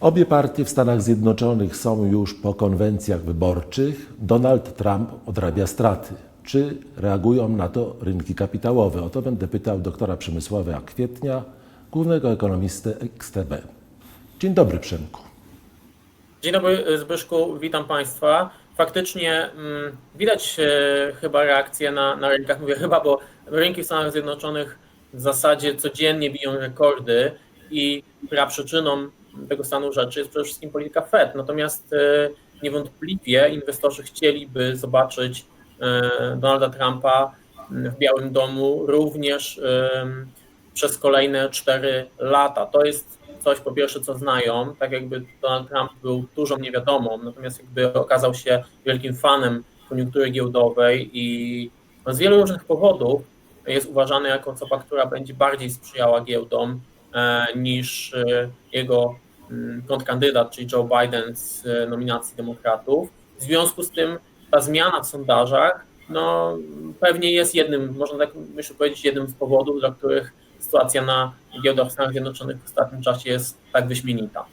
Obie partie w Stanach Zjednoczonych są już po konwencjach wyborczych. Donald Trump odrabia straty. Czy reagują na to rynki kapitałowe? O to będę pytał doktora Przemysława Kwietnia, głównego ekonomistę XTB. Dzień dobry, Przemku. Dzień dobry Zbyszku, witam Państwa. Faktycznie mm, widać e, chyba reakcję na, na rynkach, mówię chyba, bo rynki w Stanach Zjednoczonych w zasadzie codziennie biją rekordy i która przyczyną tego stanu rzeczy jest przede wszystkim polityka Fed. Natomiast e, niewątpliwie inwestorzy chcieliby zobaczyć e, Donalda Trumpa w Białym Domu również przez kolejne 4 lata. To jest coś po pierwsze, co znają, tak jakby Donald Trump był dużą niewiadomą, natomiast jakby okazał się wielkim fanem koniunktury giełdowej i no z wielu różnych powodów jest uważany jako osoba, która będzie bardziej sprzyjała giełdom e, niż jego kontrkandydat, czyli Joe Biden z e, nominacji demokratów. W związku z tym ta zmiana w sondażach no, pewnie jest jednym, można tak myślę powiedzieć, jednym z powodów, dla których sytuacja na giełdach w Stanach Zjednoczonych w ostatnim czasie jest tak wyśmienita.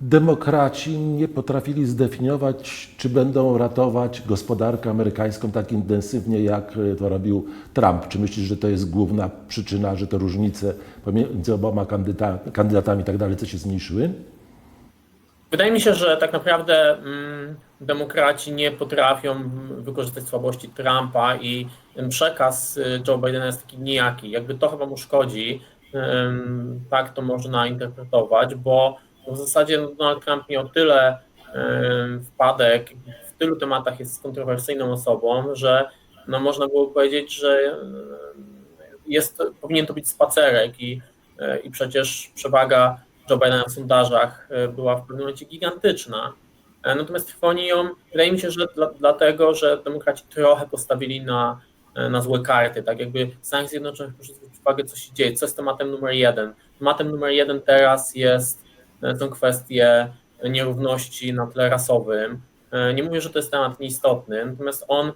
Demokraci nie potrafili zdefiniować, czy będą ratować gospodarkę amerykańską tak intensywnie, jak to robił Trump. Czy myślisz, że to jest główna przyczyna, że te różnice pomiędzy oboma kandydata, kandydatami i tak dalej, co się zmniejszyły? Wydaje mi się, że tak naprawdę mm, demokraci nie potrafią wykorzystać słabości Trumpa i przekaz y, Joe Bidena jest taki nijaki. Jakby to chyba mu szkodzi, tak to można interpretować, bo w zasadzie Donald Trump miał tyle ym, wpadek, w tylu tematach jest kontrowersyjną osobą, że no, można było powiedzieć, że y, jest, powinien to być spacerek i, y, i przecież przewaga Joe Bidena w sondażach była w pewnym momencie gigantyczna. E, Natomiast trwoni ją, wydaje mi się, że dla, dlatego, że demokraci trochę postawili na, e, na złe karty. Tak jakby w Stanach Zjednoczonych proszę zwrócić uwagę, co się dzieje, co jest tematem numer jeden. Tematem numer jeden teraz jest, e, są kwestie nierówności na tle rasowym. E, Nie mówię, że to jest temat nieistotny, natomiast on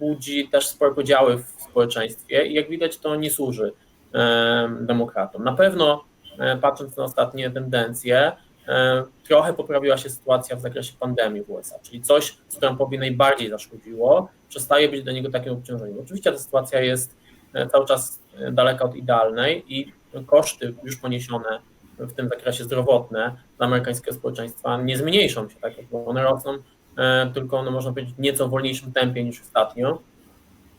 budzi też spore podziały w społeczeństwie i jak widać to nie służy em, demokratom. Na pewno e, patrząc na ostatnie tendencje, e, trochę poprawiła się sytuacja w zakresie pandemii w USA, czyli coś, co Trumpowi najbardziej zaszkodziło, przestaje być dla niego takim obciążeniem. Oczywiście ta sytuacja jest e, cały czas e, daleka od idealnej i koszty już poniesione w tym zakresie zdrowotne dla amerykańskiego społeczeństwa nie zmniejszą się, tak, bo one rosną, e, tylko no, można powiedzieć w nieco wolniejszym tempie niż ostatnio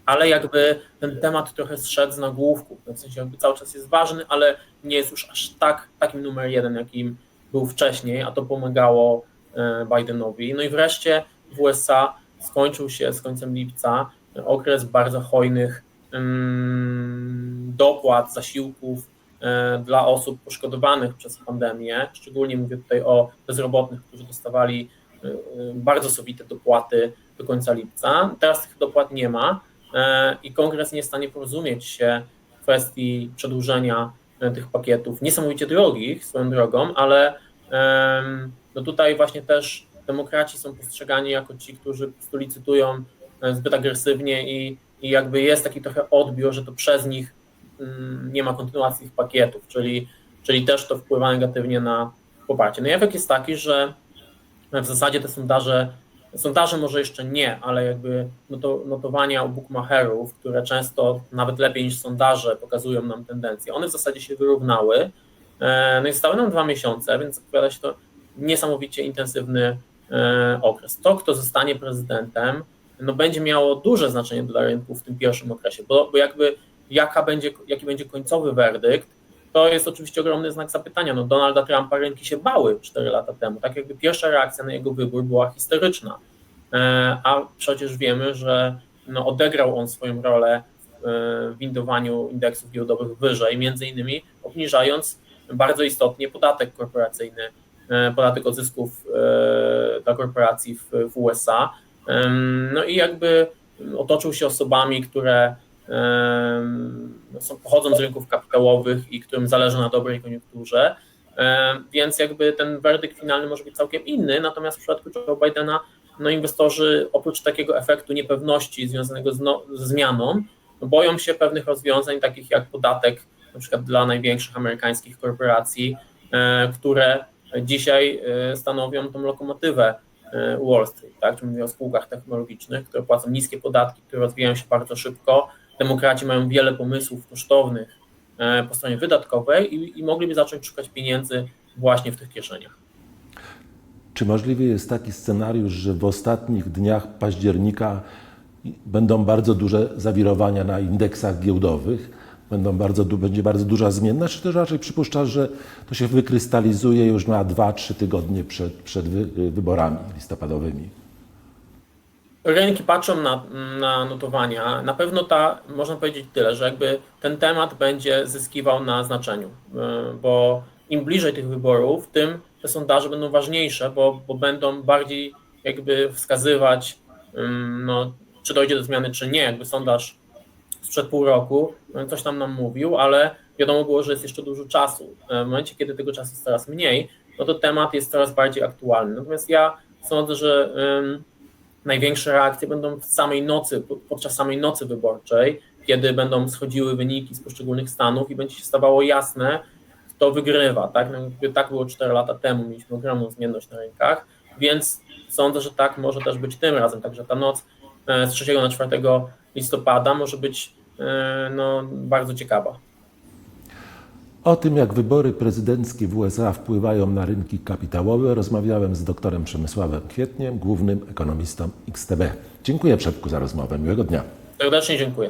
ale jakby ten temat trochę zszedł z nagłówków, w sensie jakby cały czas jest ważny, ale nie jest już aż tak takim numer jeden, jakim był wcześniej, a to pomagało e, Bidenowi. No i wreszcie w USA skończył się z końcem lipca okres bardzo hojnych mm, dopłat, zasiłków e, dla osób poszkodowanych przez pandemię. Szczególnie mówię tutaj o bezrobotnych, którzy dostawali e, e, bardzo sowite dopłaty do końca lipca. Teraz tych dopłat nie ma e, i kongres nie jest w stanie porozumieć się w kwestii przedłużenia e, tych pakietów, niesamowicie drogich swoją drogą, ale no tutaj właśnie też demokraci są postrzegani jako ci, którzy po prostu licytują e, zbyt agresywnie i, i jakby jest taki trochę odbiór, że to przez nich nie ma kontynuacji tych pakietów, czyli, czyli też to wpływa negatywnie na poparcie. No i efekt jest taki, że w zasadzie te sondaże, sondaże może jeszcze nie, ale jakby noto, notowania u bookmacherów, które często nawet lepiej niż sondaże pokazują nam tendencje, one w zasadzie się wyrównały. E, No i stały nam dwa miesiące, więc zapowiada się to niesamowicie intensywny e, okres. To, kto zostanie prezydentem, no będzie miało duże znaczenie dla rynku w tym pierwszym okresie, bo, bo jakby jaka będzie, jaki będzie końcowy werdykt, to jest oczywiście ogromny znak zapytania. No Donalda Trumpa rynki się bały 4 lata temu, tak jakby pierwsza reakcja na jego wybór była historyczna, E, a przecież wiemy, że no, odegrał on swoją rolę e, w windowaniu indeksów giełdowych wyżej, między innymi obniżając bardzo istotnie podatek korporacyjny, e, podatek od zysków dla korporacji w, w USA. No i jakby otoczył się osobami, które są, pochodzą z rynków kapitałowych i którym zależy na dobrej koniunkturze. Więc jakby ten werdykt finalny może być całkiem inny, natomiast w przypadku Joe Bidena no inwestorzy oprócz takiego efektu niepewności związanego z no, zmianą, no boją się pewnych rozwiązań, takich jak podatek na przykład dla największych amerykańskich korporacji, e, które dzisiaj e, stanowią tą lokomotywę e, Wall Street, tak? Czyli mówię o spółkach technologicznych, które płacą niskie podatki, które rozwijają się bardzo szybko. Demokraci mają wiele pomysłów kosztownych e, po stronie wydatkowej i, i mogliby zacząć szukać pieniędzy właśnie w tych kieszeniach. Czy możliwy jest taki scenariusz, że w ostatnich dniach października będą bardzo duże zawirowania na indeksach giełdowych? Będą bardzo, będzie bardzo duża zmienność, czy też raczej przypuszczasz, że to się wykrystalizuje już na 2-3 tygodnie przed, przed wy, wyborami listopadowymi? Rynki patrzą na, na notowania. Na pewno ta, można powiedzieć tyle, że jakby ten temat będzie zyskiwał na znaczeniu, yy, bo im bliżej tych wyborów, tym te sondaże będą ważniejsze, bo, bo będą bardziej jakby wskazywać, no, czy dojdzie do zmiany, czy nie. Jakby sondaż sprzed pół roku yy, coś tam nam mówił, ale wiadomo było, że jest jeszcze dużo czasu. Yy, W momencie, kiedy tego czasu jest coraz mniej, no to temat jest coraz bardziej aktualny. Natomiast ja sądzę, że największe reakcje będą w samej nocy, po- podczas samej nocy wyborczej, kiedy będą schodziły wyniki z poszczególnych stanów i będzie się stawało jasne, kto wygrywa. Tak, no, tak było 4 lata temu, mieliśmy ogromną zmienność na rynkach, więc sądzę, że tak może też być tym razem. Także ta noc e, z 3 na 4 listopada może być e, no, bardzo ciekawa. O tym, jak wybory prezydenckie w USA wpływają na rynki kapitałowe, rozmawiałem z doktorem Przemysławem Kwietniem, głównym ekonomistą XTB. Dziękuję Przepku za rozmowę. Miłego dnia. Serdecznie dziękuję.